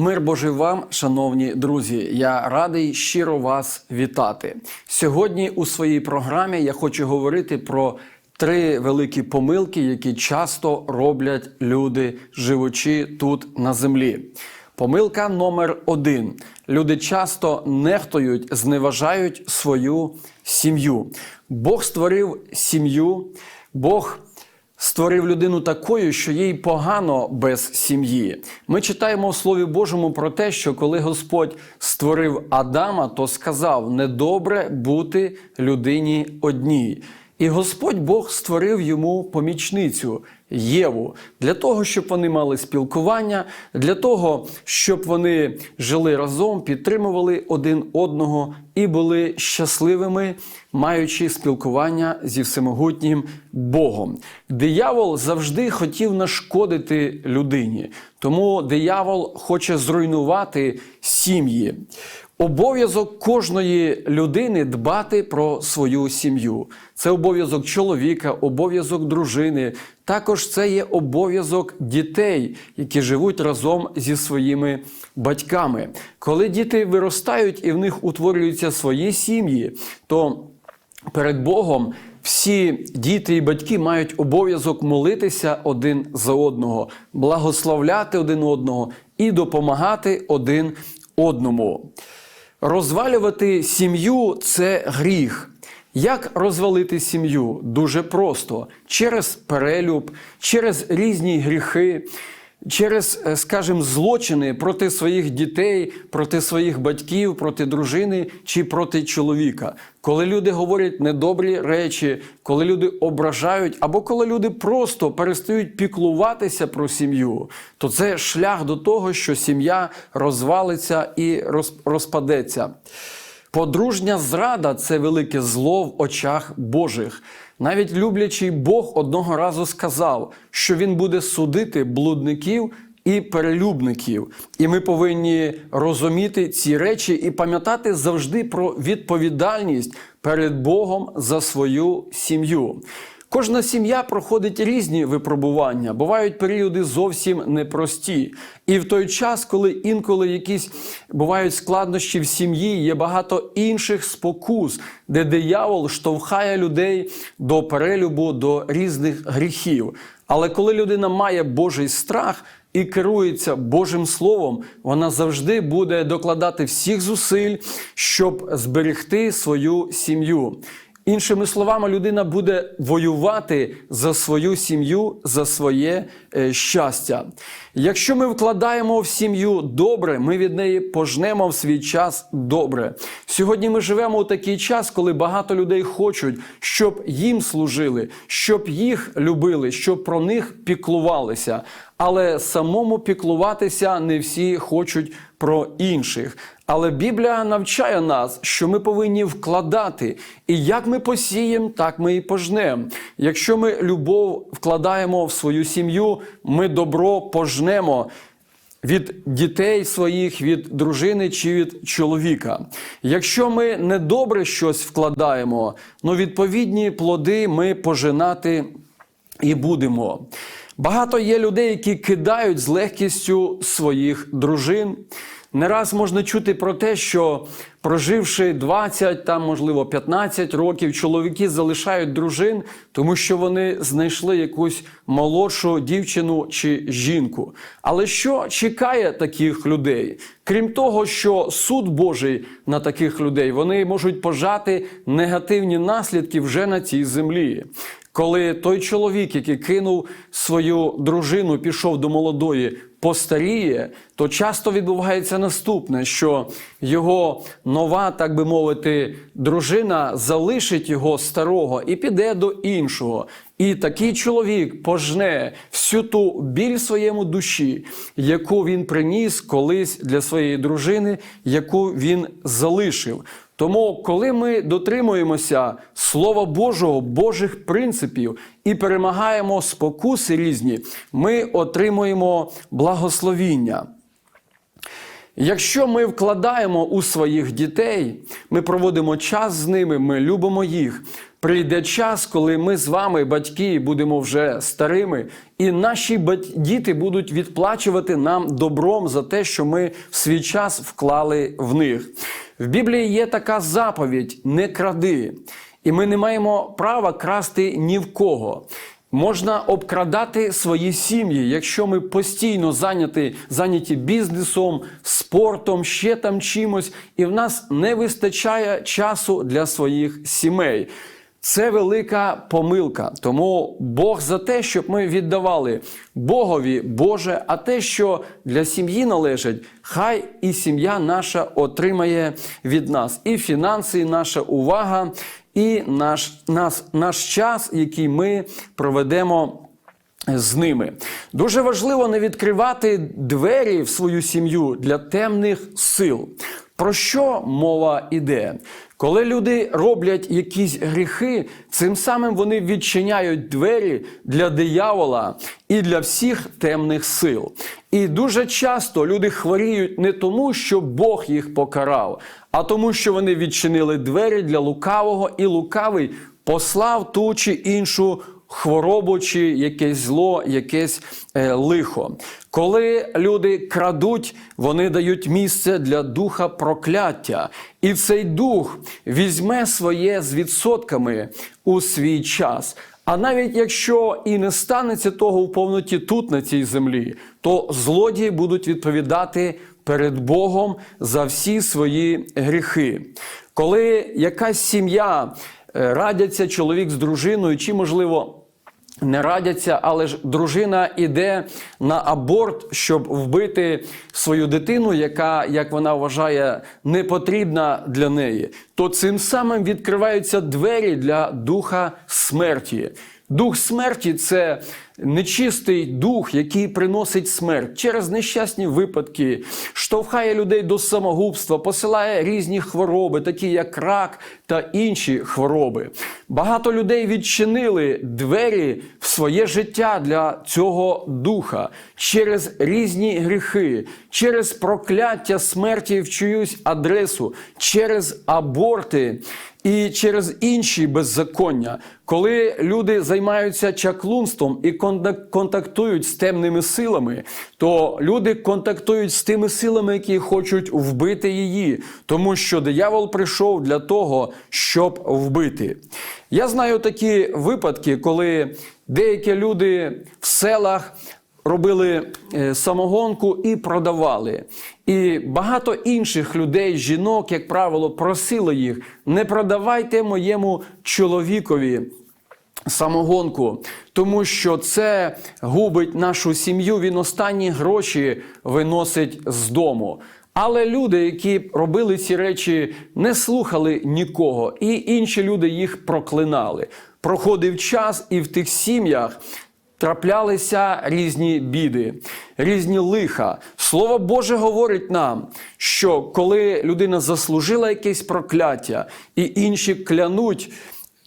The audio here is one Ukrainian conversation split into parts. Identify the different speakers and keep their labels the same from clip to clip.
Speaker 1: Мир Божий вам, шановні друзі. Я радий щиро вас вітати. Сьогодні у своїй програмі я хочу говорити про три великі помилки, які часто роблять люди, живучи тут на землі. Помилка номер один: люди часто нехтують, зневажають свою сім'ю. Бог створив сім'ю, Бог створив людину такою, що їй погано без сім'ї. Ми читаємо у Слові Божому про те, що коли Господь створив Адама, то сказав: недобре бути людині одній. І Господь Бог створив йому помічницю Єву для того, щоб вони мали спілкування, для того, щоб вони жили разом, підтримували один одного і були щасливими, маючи спілкування зі всемогутнім Богом. Диявол завжди хотів нашкодити людині, тому диявол хоче зруйнувати сім'ї. Обов'язок кожної людини дбати про свою сім'ю. Це обов'язок чоловіка, обов'язок дружини. Також це є обов'язок дітей, які живуть разом зі своїми батьками. Коли діти виростають і в них утворюються свої сім'ї, то перед Богом всі діти і батьки мають обов'язок молитися один за одного, благословляти один одного і допомагати один одному. Розвалювати сім'ю це гріх. Як розвалити сім'ю? Дуже просто через перелюб, через різні гріхи, через, е, скажімо, злочини проти своїх дітей, проти своїх батьків, проти дружини чи проти чоловіка. Коли люди говорять недобрі речі, коли люди ображають, або коли люди просто перестають піклуватися про сім'ю, то це шлях до того, що сім'я розвалиться і роз- розпадеться. Подружня зрада це велике зло в очах Божих. Навіть люблячий Бог одного разу сказав, що він буде судити блудників і перелюбників. І ми повинні розуміти ці речі і пам'ятати завжди про відповідальність перед Богом за свою сім'ю. Кожна сім'я проходить різні випробування, бувають періоди зовсім непрості. І в той час, коли інколи якісь бувають складнощі в сім'ї, є багато інших спокус, де диявол штовхає людей до перелюбу, до різних гріхів. Але коли людина має Божий страх і керується Божим Словом, вона завжди буде докладати всіх зусиль, щоб зберегти свою сім'ю. Іншими словами, людина буде воювати за свою сім'ю, за своє е, щастя. Якщо ми вкладаємо в сім'ю добре, ми від неї пожнемо в свій час добре. Сьогодні ми живемо у такий час, коли багато людей хочуть, щоб їм служили, щоб їх любили, щоб про них піклувалися. Але самому піклуватися не всі хочуть про інших. Але Біблія навчає нас, що ми повинні вкладати. І як ми посіємо, так ми і пожнемо. Якщо ми любов вкладаємо в свою сім'ю, ми добро пожнемо. Від дітей своїх, від дружини чи від чоловіка. Якщо ми недобре щось вкладаємо, ну відповідні плоди ми пожинати і будемо. Багато є людей, які кидають з легкістю своїх дружин. Не раз можна чути про те, що проживши 20, там, можливо, 15 років, чоловіки залишають дружин, тому що вони знайшли якусь молодшу дівчину чи жінку. Але що чекає таких людей? Крім того, що суд Божий на таких людей, вони можуть пожати негативні наслідки вже на цій землі. Коли той чоловік, який кинув свою дружину, пішов до молодої, постаріє, то часто відбувається наступне, що його нова, так би мовити, дружина залишить його старого і піде до іншого. І такий чоловік пожне всю ту біль в своєму душі, яку він приніс колись для своєї дружини, яку він залишив. Тому, коли ми дотримуємося Слова Божого, Божих принципів і перемагаємо спокуси різні, ми отримуємо благословіння. Якщо ми вкладаємо у своїх дітей, ми проводимо час з ними, ми любимо їх, Прийде час, коли ми з вами, батьки, будемо вже старими, і наші діти будуть відплачувати нам добром за те, що ми в свій час вклали в них. В Біблії є така заповідь: не кради. І ми не маємо права красти ні в кого. Можна обкрадати свої сім'ї, якщо ми постійно зайняті, зайняті бізнесом, спортом, ще там чимось, і в нас не вистачає часу для своїх сімей. Це велика помилка. Тому Бог за те, щоб ми віддавали Богові Боже, а те, що для сім'ї належить, хай і сім'я наша отримає від нас і фінанси, і наша увага, і наш, наш, наш час, який ми проведемо з ними. Дуже важливо не відкривати двері в свою сім'ю для темних сил. Про що мова іде? Коли люди роблять якісь гріхи, цим самим вони відчиняють двері для диявола і для всіх темних сил. І дуже часто люди хворіють не тому, що Бог їх покарав, а тому, що вони відчинили двері для лукавого, і лукавий послав ту чи іншу хворобу чи якесь зло, якесь е, лихо. Коли люди крадуть, вони дають місце для духа прокляття. І цей дух візьме своє з відсотками у свій час. А навіть якщо і не станеться того в повноті тут, на цій землі, то злодії будуть відповідати перед Богом за всі свої гріхи. Коли якась сім'я е, радяться чоловік з дружиною, чи можливо не радяться, але ж дружина іде на аборт, щоб вбити свою дитину, яка, як вона вважає, не потрібна для неї, то цим самим відкриваються двері для духа смерті. Дух смерті це нечистий дух, який приносить смерть через нещасні випадки, штовхає людей до самогубства, посилає різні хвороби, такі як рак та інші хвороби. Багато людей відчинили двері в своє життя для цього духа через різні гріхи, через прокляття смерті в чиюсь адресу, через аборти. І через інші беззаконня, коли люди займаються чаклунством і контактують з темними силами, то люди контактують з тими силами, які хочуть вбити її, тому що диявол прийшов для того, щоб вбити. Я знаю такі випадки, коли деякі люди в селах робили е, самогонку і продавали. І багато інших людей, жінок, як правило, просили їх: не продавайте моєму чоловікові. Самогонку, тому що це губить нашу сім'ю. Він останні гроші виносить з дому. Але люди, які робили ці речі, не слухали нікого, і інші люди їх проклинали. Проходив час, і в тих сім'ях траплялися різні біди, різні лиха. Слово Боже говорить нам, що коли людина заслужила якесь прокляття, і інші клянуть.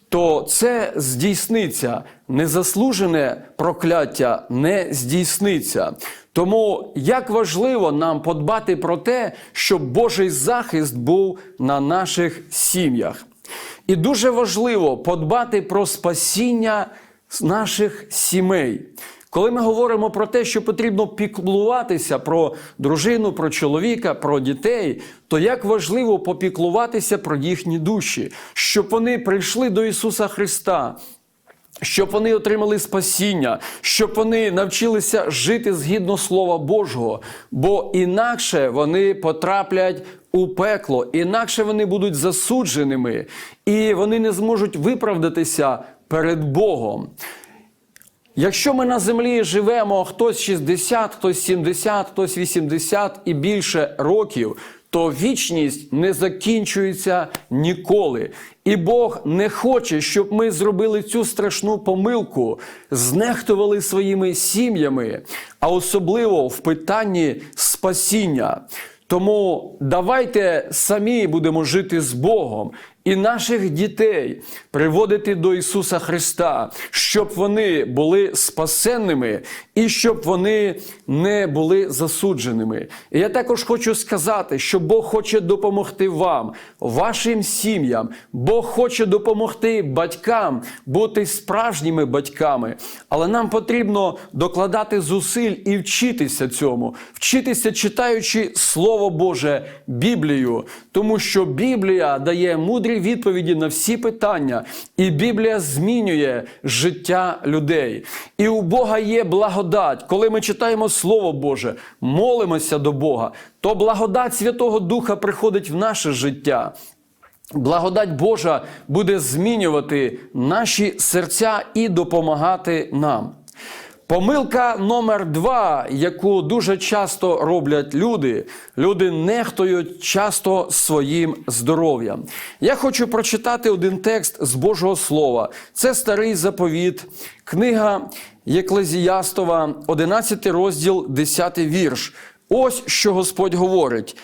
Speaker 1: То це здійсниться, незаслужене прокляття не здійсниться. Тому як важливо нам подбати про те, щоб Божий захист був на наших сім'ях. І дуже важливо подбати про спасіння з наших сімей. Коли ми говоримо про те, що потрібно піклуватися про дружину, про чоловіка, про дітей, то як важливо попіклуватися про їхні душі, щоб вони прийшли до Ісуса Христа. Щоб вони отримали спасіння, щоб вони навчилися жити згідно Слова Божого, бо інакше вони потраплять у пекло, інакше вони будуть засудженими, і вони не зможуть виправдатися перед Богом. Якщо ми на землі живемо хтось 60, хтось 70, хтось 80 і більше років, то вічність не закінчується ніколи. І Бог не хоче, щоб ми зробили цю страшну помилку, знехтували своїми сім'ями, а особливо в питанні спасіння. Тому давайте самі будемо жити з Богом і наших дітей приводити до Ісуса Христа, щоб вони були спасенними і щоб вони не були засудженими. І я також хочу сказати, що Бог хоче допомогти вам, вашим сім'ям. Бог хоче допомогти батькам бути справжніми батьками. Але нам потрібно докладати зусиль і вчитися цьому, вчитися читаючи Слово Боже, Біблію, тому що Біблія дає мудрі відповіді на всі питання, і Біблія змінює життя людей. І у Бога є благодать. Коли ми читаємо Слово Боже, молимося до Бога, то благодать Святого Духа приходить в наше життя. Благодать Божа буде змінювати наші серця і допомагати нам. Помилка номер два, яку дуже часто роблять люди, люди нехтують часто своїм здоров'ям. Я хочу прочитати один текст з Божого Слова. Це старий заповіт, книга Єклезіястова, 11 розділ, 10 вірш. Ось що Господь говорить.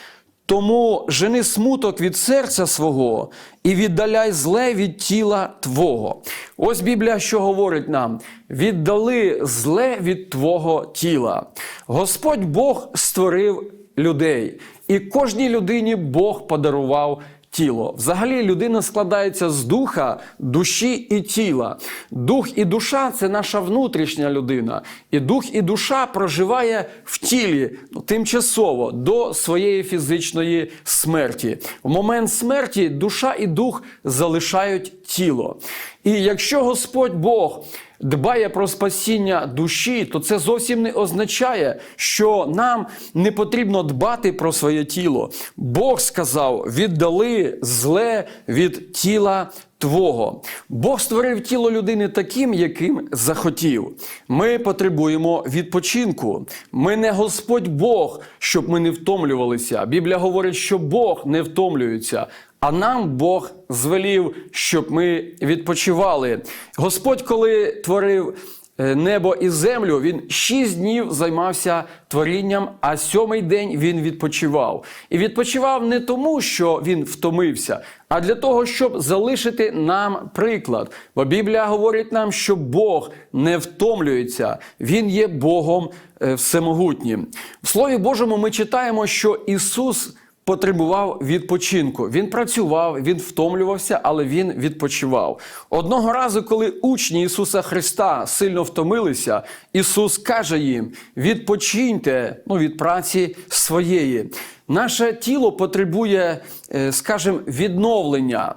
Speaker 1: Тому жени смуток від серця свого і віддаляй зле від тіла Твого. Ось Біблія, що говорить нам: віддали зле від Твого тіла. Господь Бог створив людей, і кожній людині Бог подарував. Тіло. Взагалі людина складається з духа, душі і тіла. Дух і душа це наша внутрішня людина. І дух і душа проживає в тілі ну, тимчасово до своєї фізичної смерті. В момент смерті душа і дух залишають тіло. І якщо Господь Бог дбає про спасіння душі, то це зовсім не означає, що нам не потрібно дбати про своє тіло. Бог сказав: віддали зле від тіла. Твого Бог створив тіло людини таким, яким захотів. Ми потребуємо відпочинку. Ми не Господь Бог, щоб ми не втомлювалися. Біблія говорить, що Бог не втомлюється. А нам Бог звелів, щоб ми відпочивали. Господь, коли творив е, небо і землю, він шість днів займався творінням, а сьомий день він відпочивав. І відпочивав не тому, що він втомився, а для того, щоб залишити нам приклад. Бо Біблія говорить нам, що Бог не втомлюється, Він є Богом е, всемогутнім. В Слові Божому ми читаємо, що Ісус потребував відпочинку. Він працював, він втомлювався, але він відпочивав. Одного разу, коли учні Ісуса Христа сильно втомилися, Ісус каже їм: відпочиньте ну, від праці своєї. Наше тіло потребує, е, скажімо, відновлення.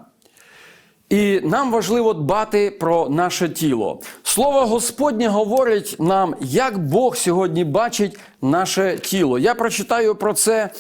Speaker 1: І нам важливо дбати про наше тіло. Слово Господнє говорить нам, як Бог сьогодні бачить наше тіло. Я прочитаю про це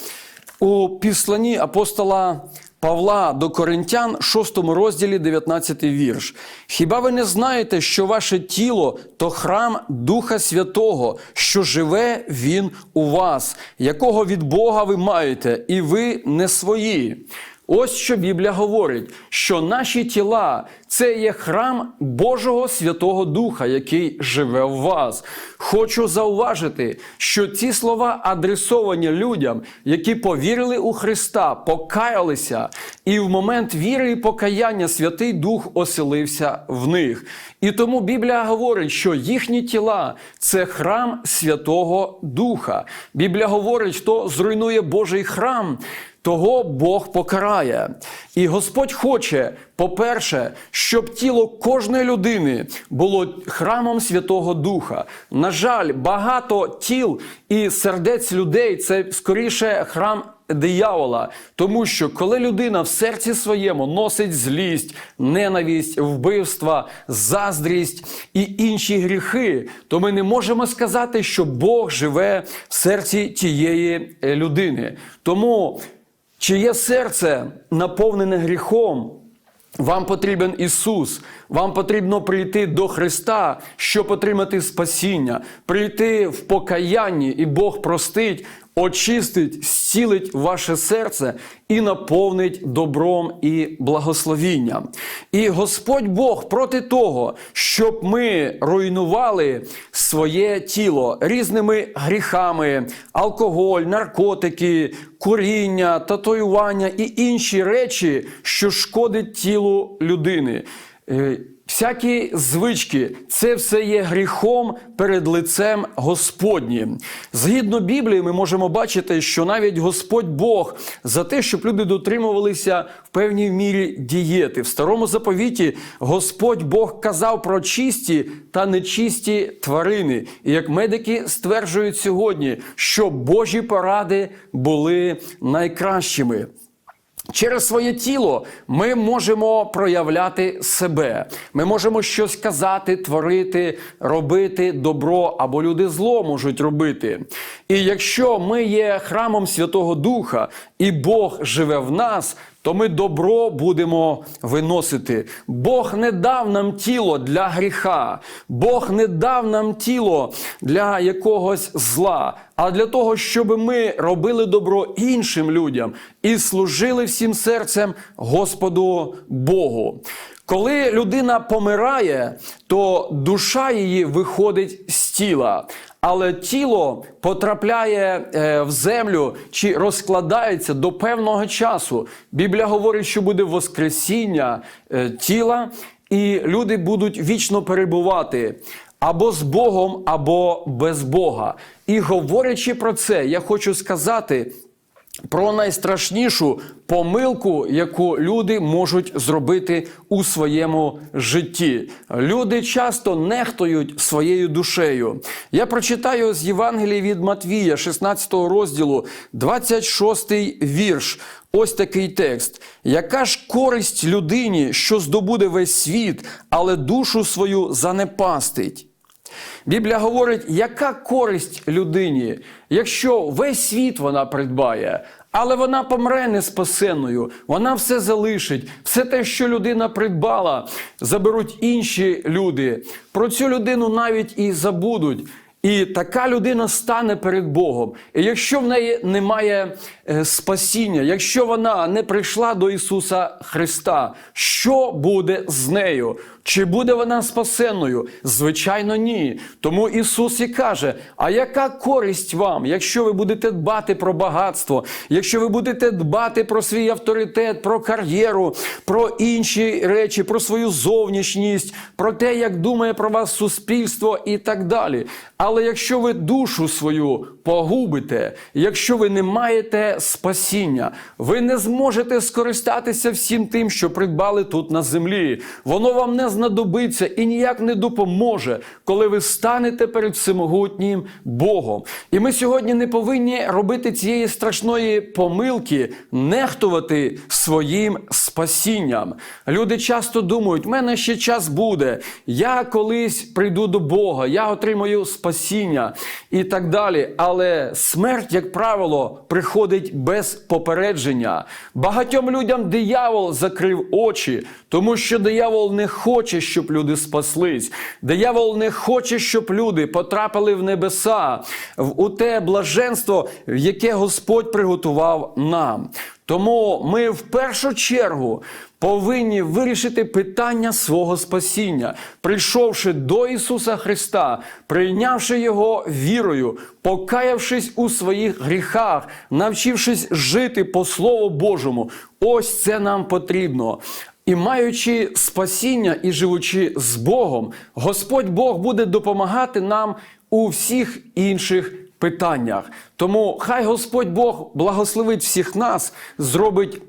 Speaker 1: у післанні апостола Павла до Коринтян, 6 розділі, 19 вірш. Хіба ви не знаєте, що ваше тіло то храм Духа Святого, що живе Він у вас, якого від Бога ви маєте, і ви не свої? Ось що Біблія говорить, що наші тіла це є храм Божого Святого Духа, який живе в вас. Хочу зауважити, що ці слова адресовані людям, які повірили у Христа, покаялися, і в момент віри і покаяння Святий Дух оселився в них. І тому Біблія говорить, що їхні тіла це храм Святого Духа. Біблія говорить, хто зруйнує Божий храм того Бог покарає. І Господь хоче, по-перше, щоб тіло кожної людини було храмом Святого Духа. На жаль, багато тіл і сердець людей це скоріше храм. Диявола, тому що коли людина в серці своєму носить злість, ненависть, вбивства, заздрість і інші гріхи, то ми не можемо сказати, що Бог живе в серці тієї людини. Тому Чиє серце наповнене гріхом, вам потрібен Ісус, вам потрібно прийти до Христа, щоб отримати спасіння, прийти в покаянні, і Бог простить очистить, зцілить ваше серце і наповнить добром і благословінням. І Господь Бог проти того, щоб ми руйнували своє тіло різними гріхами, алкоголь, наркотики, куріння, татуювання і інші речі, що шкодить тілу людини. Всякі звички, це все є гріхом перед лицем Господнім. Згідно Біблії, ми можемо бачити, що навіть Господь Бог за те, щоб люди дотримувалися в певній мірі дієти. В старому заповіті Господь Бог казав про чисті та нечисті тварини. І як медики стверджують сьогодні, що Божі поради були найкращими. Через своє тіло ми можемо проявляти себе. Ми можемо щось казати, творити, робити добро або люди зло можуть робити. І якщо ми є храмом Святого Духа і Бог живе в нас, то ми добро будемо виносити. Бог не дав нам тіло для гріха, Бог не дав нам тіло для якогось зла, а для того, щоб ми робили добро іншим людям і служили всім серцем Господу Богу. Коли людина помирає, то душа її виходить з тіла. Але тіло потрапляє е, в землю чи розкладається до певного часу. Біблія говорить, що буде воскресіння е, тіла, і люди будуть вічно перебувати або з Богом, або без Бога. І говорячи про це, я хочу сказати. Про найстрашнішу помилку, яку люди можуть зробити у своєму житті. Люди часто нехтують своєю душею. Я прочитаю з Євангелії від Матвія, 16 розділу, 26 вірш. Ось такий текст. Яка ж користь людині, що здобуде весь світ, але душу свою занепастить? Біблія говорить, яка користь людині, якщо весь світ вона придбає, але вона помре неспасенною, вона все залишить, все те, що людина придбала, заберуть інші люди. Про цю людину навіть і забудуть. І така людина стане перед Богом. І якщо в неї немає е, спасіння, якщо вона не прийшла до Ісуса Христа, що буде з нею? Чи буде вона спасенною? Звичайно, ні. Тому Ісус і каже: а яка користь вам, якщо ви будете дбати про багатство, якщо ви будете дбати про свій авторитет, про кар'єру, про інші речі, про свою зовнішність, про те, як думає про вас суспільство і так далі. Але якщо ви душу свою погубите, якщо ви не маєте спасіння, ви не зможете скористатися всім тим, що придбали тут на землі. Воно вам не знадобиться і ніяк не допоможе, коли ви станете перед всемогутнім Богом. І ми сьогодні не повинні робити цієї страшної помилки, нехтувати своїм спасінням. Люди часто думають, в мене ще час буде, я колись прийду до Бога, я отримаю спасіння і так далі. Але смерть, як правило, приходить без попередження. Багатьом людям диявол закрив очі, тому що диявол не хоче, щоб люди спаслись. Диявол не хоче, щоб люди потрапили в небеса, в те блаженство, яке Господь приготував нам. Тому ми в першу чергу повинні вирішити питання свого спасіння, прийшовши до Ісуса Христа, прийнявши Його вірою, покаявшись у своїх гріхах, навчившись жити по Слову Божому. Ось це нам потрібно. І маючи спасіння і живучи з Богом, Господь Бог буде допомагати нам у всіх інших питаннях. Тому хай Господь Бог благословить всіх нас, зробить.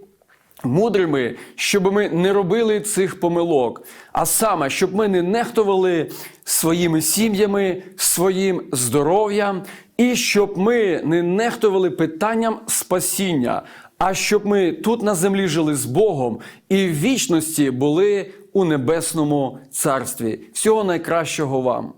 Speaker 1: Мудрими, щоб ми не робили цих помилок, а саме, щоб ми не нехтували своїми сім'ями, своїм здоров'ям, і щоб ми не нехтували питанням спасіння, а щоб ми тут на землі жили з Богом і в вічності були у небесному царстві. Всього найкращого вам!